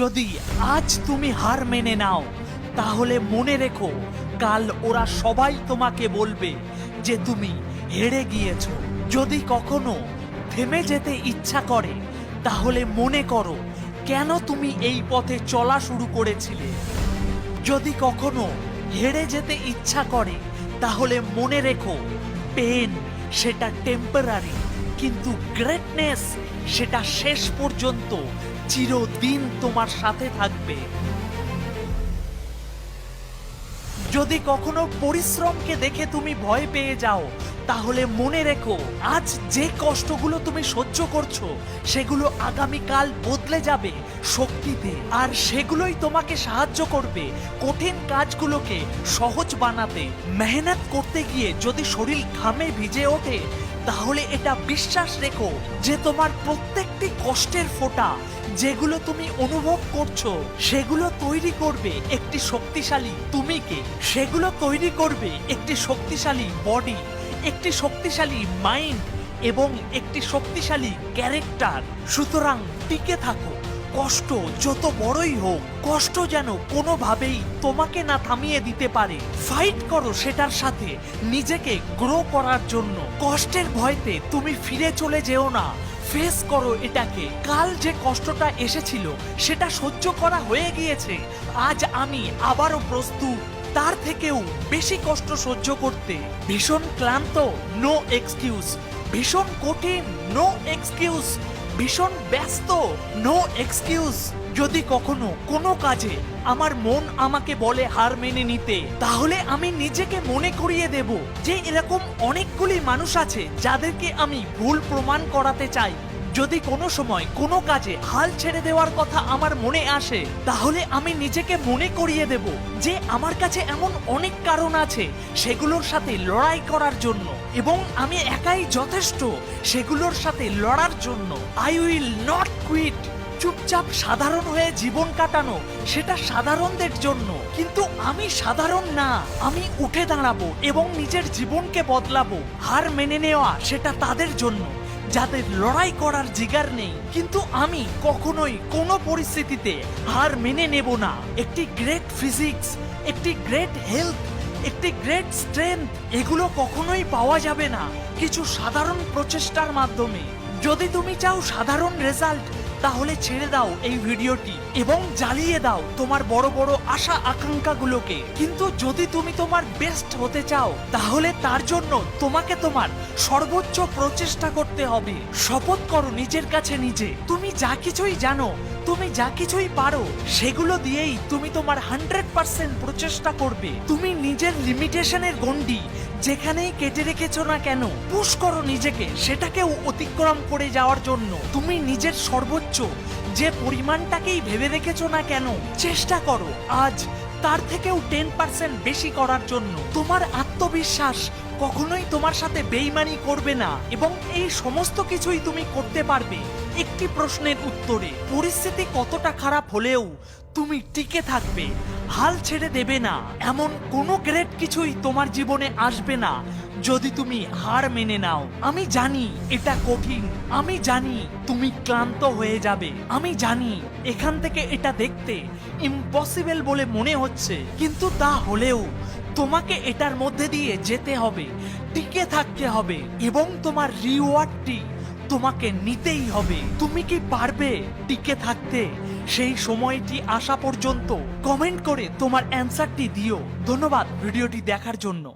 যদি আজ তুমি হার মেনে নাও, তাহলে মনে রেখো, কাল ওরা সবাই তোমাকে বলবে যে তুমি হেরে গিয়েছো। যদি কখনো থেমে যেতে ইচ্ছা করে, তাহলে মনে করো কেন তুমি এই পথে চলা শুরু করেছিলে। যদি কখনো হেরে যেতে ইচ্ছা করে, তাহলে মনে রেখো পেন সেটা টেম্পোরারি কিন্তু গ্রেটনেস সেটা শেষ পর্যন্ত চিরদিন তোমার সাথে থাকবে। যদি কখনো পরিশ্রমকে দেখে তুমি ভয় পেয়ে যাও তাহলে মনে রেখো, আজ যে কষ্টগুলো তুমি সহ্য করছ, সেগুলো আগামীকাল বদলে যাবে শক্তিতে। আর সেগুলোই তোমাকে সাহায্য করবে কঠিন কাজগুলোকে সহজ বানাতে। মেহনত করতে গিয়ে যদি শরীর ঘামে ভিজে ওঠে, তাহলে এটা বিশ্বাস রেখো যে তোমার প্রত্যেকটি কষ্টের ফোঁটা যেগুলো তুমি অনুভব করছ, সেগুলো তৈরি করবে একটি শক্তিশালী তুমিকে সেগুলো তৈরি করবে একটি শক্তিশালী বডি একটি শক্তিশালী মাইন্ড এবং একটি শক্তিশালী ক্যারেক্টার সুতরাং টিকে থাকো। কষ্ট যত বড়ই হোক, কষ্ট যেন কোনোভাবেই তোমাকে না থামিয়ে দিতে পারে। ফাইট করো সেটার সাথে নিজেকে গ্রো করার জন্য। কষ্টের ভয়তে তুমি ফিরে চলে যেও না। ফেস করো এটাকে। কাল যে কষ্টটা এসেছিল, সেটা সহ্য করা হয়ে গিয়েছে। আজ আমি আবারও প্রস্তুত। তার থেকেও বেশি কষ্ট সহ্য করতে ভীষণ ক্লান্ত নো এক্সকিউজ ভীষণ কঠিন নো এক্সকিউজ ভীষণ ব্যস্ত নো এক্সকিউজ যদি কখনো কোনো কাজে আমার মন আমাকে বলে হার মেনে নিতে, তাহলে আমি নিজেকে মনে করিয়ে দেব যে এরকম অনেকগুলি মানুষ আছে যাদেরকে আমি ভুল প্রমাণ করাতে চাই। যদি কোনো সময় কোনো কাজে হাল ছেড়ে দেওয়ার কথা আমার মনে আসে, তাহলে আমি নিজেকে মনে করিয়ে দেব যে আমার কাছে এমন অনেক কারণ আছে সেগুলোর সাথে লড়াই করার জন্য এবং আমি একাই যথেষ্ট সেগুলোর সাথে লড়ার জন্য। আই উইল নট কুইট চুপচাপ সাধারণ হয়ে জীবন কাটানো সেটা সাধারণদের জন্য। কিন্তু আমি সাধারণ না। আমি উঠে দাঁড়াবো এবং নিজের জীবনকে বদলাবো। হার মেনে নেওয়া সেটা তাদের জন্য। যাদের লড়াই করার জিগার নেই। কিন্তু আমি কখনোই কোনো পরিস্থিতিতে হার মেনে নেব না। একটি গ্রেট ফিজিক্স একটি গ্রেট হেলথ একটি গ্রেট স্ট্রেংথ এগুলো কখনোই পাওয়া যাবে না। কিছু সাধারণ প্রচেষ্টার মাধ্যমে। যদি তুমি চাও সাধারণ রেজাল্ট তাহলে ছেড়ে দাও এই ভিডিওটি এবং জ্বালিয়ে দাও তোমার বড় বড় আশা আকাঙ্ক্ষাগুলোকে। কিন্তু যদি তুমি তোমার বেস্ট হতে চাও, তাহলে তার জন্য তোমাকে তোমার সর্বোচ্চ প্রচেষ্টা করতে হবে। শপথ করো নিজের কাছে নিজে। তুমি যা কিছুই জানো, তুমি যা কিছুই পারো, সেগুলো দিয়েই তুমি তোমার হান্ড্রেড পার্সেন্ট প্রচেষ্টা করবে। তুমি নিজের লিমিটেশনের গন্ডি যেখানেই কেটে রেখেছো না কেন, পুশ করো নিজেকে, সেটাকেও অতিক্রম করে যাওয়ার জন্য। তুমি নিজের সর্বোচ্চ যে পরিমাণটাকেই ভেবে দেখেছ না কেন, চেষ্টা করো। আজ তার থেকেও টেন পার্সেন্ট বেশি করার জন্য। তোমার আত্মবিশ্বাস কখনোই তোমার সাথে বেইমানি করবে না এবং এই সমস্ত কিছুই তুমি করতে পারবে একটি প্রশ্নের উত্তরে। পরিস্থিতি কতটা খারাপ হলেও তুমি টিকে থাকবে। হাল ছেড়ে দেবে না। এমন কোনো গ্রেট কিছুই তোমার জীবনে আসবে না, যদি তুমি হার মেনে নাও। আমি জানি এটা কঠিন। আমি জানি তুমি ক্লান্ত হয়ে যাবে। আমি জানি এখান থেকে এটা দেখতে ইম্পসিবল বলে মনে হচ্ছে। কিন্তু তা হলেও তোমাকে এটার মধ্যে দিয়ে যেতে হবে, টিকে থাকতে হবে এবং তোমার রিওয়ার্ডটি তোমাকে নিতেই হবে। তুমি কি পারবে টিকে থাকতে? সেই সময়টি আসা পর্যন্ত কমেন্ট করে তোমার অ্যান্সারটি দিও। ধন্যবাদ ভিডিওটি দেখার জন্য।